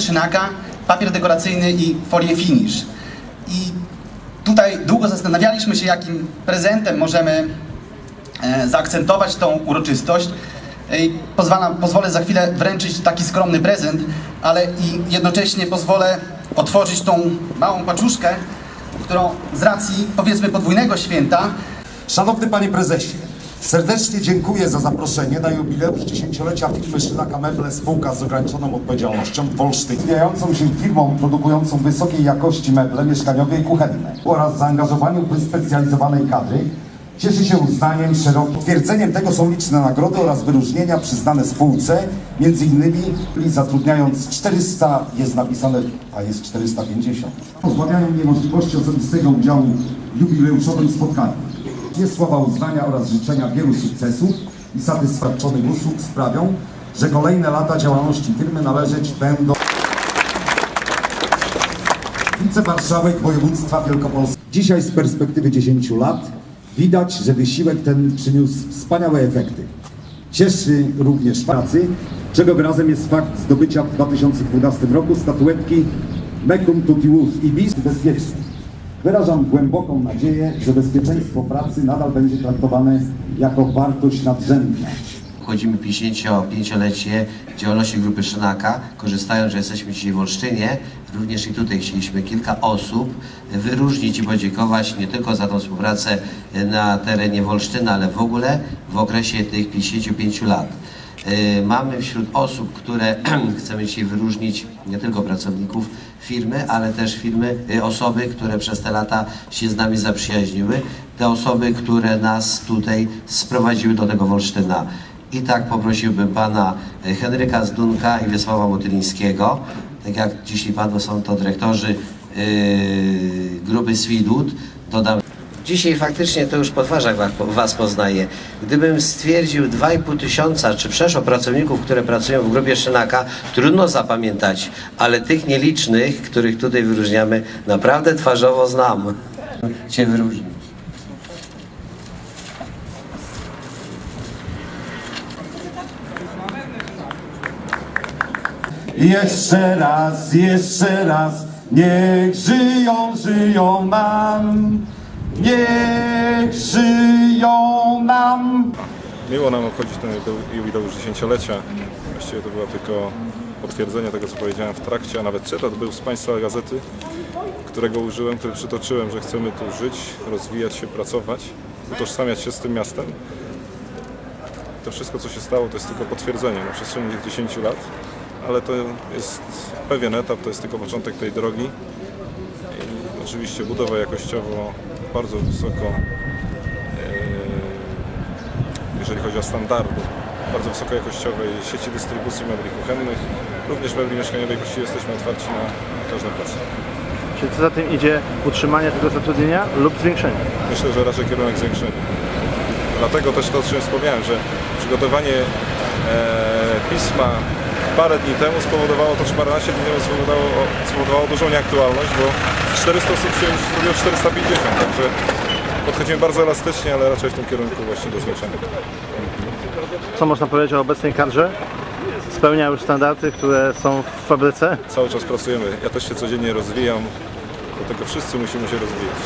Szynaka, papier dekoracyjny i folię finish. I tutaj długo zastanawialiśmy się, jakim prezentem możemy e, zaakcentować tą uroczystość. E, Pozwalam, pozwolę za chwilę wręczyć taki skromny prezent, ale i jednocześnie pozwolę otworzyć tą małą paczuszkę, którą z racji powiedzmy podwójnego święta Szanowny Panie Prezesie, serdecznie dziękuję za zaproszenie na jubileusz dziesięciolecia firmy Szynaka Meble Spółka z ograniczoną odpowiedzialnością w Olsztynie. Rozwijającą się firmą produkującą wysokiej jakości meble mieszkaniowe i kuchenne oraz zaangażowaniu wyspecjalizowanej kadry cieszy się uznaniem szerokim. Potwierdzeniem tego są liczne nagrody oraz wyróżnienia przyznane spółce, między innymi zatrudniając 400, jest napisane, a jest 450. Pozbawiają mnie możliwości osobistego udziału w jubileuszowym spotkaniu. Nie słowa uznania oraz życzenia wielu sukcesów i satysfakcjonych usług sprawią, że kolejne lata działalności firmy należeć będą wicemarszałek województwa wielkopolskiego. Dzisiaj z perspektywy 10 lat widać, że wysiłek ten przyniósł wspaniałe efekty. Cieszy również pracy, czego wyrazem jest fakt zdobycia w 2012 roku statuetki Mecum Tutius Ibis bezpieczny. Wyrażam głęboką nadzieję, że bezpieczeństwo pracy nadal będzie traktowane jako wartość nadrzędna. Obchodzimy 55-lecie działalności Grupy Szynaka. Korzystając, że jesteśmy dzisiaj w Olsztynie, również i tutaj chcieliśmy kilka osób wyróżnić i podziękować nie tylko za tą współpracę na terenie Wolsztyna, ale w ogóle w okresie tych 55 lat. Y, Mamy wśród osób, które chcemy dzisiaj wyróżnić nie tylko pracowników firmy, ale też firmy, y, osoby, które przez te lata się z nami zaprzyjaźniły, te osoby, które nas tutaj sprowadziły do tego Wolsztyna. I tak poprosiłbym pana y, Henryka Zdunka i Wiesława Motylińskiego, tak jak dzisiaj padło, są to dyrektorzy yy, grupy Swidwood, dodam Dzisiaj faktycznie to już po twarzach wa- Was poznaję. Gdybym stwierdził 2,5 tysiąca, czy przeszło pracowników, które pracują w grupie Szynaka, trudno zapamiętać, ale tych nielicznych, których tutaj wyróżniamy, naprawdę twarzowo znam. Cię wyróżnić. Jeszcze raz, jeszcze raz, niech żyją, żyją nam, niech żyją nam. Miło nam obchodzić ten jubileu- jubileusz dziesięciolecia. Właściwie to było tylko potwierdzenie tego, co powiedziałem w trakcie, a nawet cytat był z Państwa gazety, którego użyłem, który przytoczyłem, że chcemy tu żyć, rozwijać się, pracować, utożsamiać się z tym miastem. To wszystko, co się stało, to jest tylko potwierdzenie na przestrzeni tych 10 lat, ale to jest pewien etap, to jest tylko początek tej drogi. I oczywiście budowa jakościowo bardzo wysoko jeżeli chodzi o standardy bardzo wysokojakościowej sieci dystrybucji mebli kuchennych, również mebli mieszkaniowej, właściwie jesteśmy otwarci na, na każdą pracę. Czyli co za tym idzie utrzymanie tego zatrudnienia lub zwiększenie? Myślę, że raczej kierunek zwiększenia. Dlatego też to, o czym wspomniałem, że przygotowanie e, pisma parę dni temu spowodowało to, czy paręnaście dni temu spowodowało, spowodowało dużą nieaktualność, bo 400 osób przyjąć zrobiło 450, także podchodzimy bardzo elastycznie, ale raczej w tym kierunku właśnie do zwiększenia. Co można powiedzieć o obecnej kadrze? Spełnia już standardy, które są w fabryce? Cały czas pracujemy. Ja też się codziennie rozwijam, dlatego wszyscy musimy się rozwijać.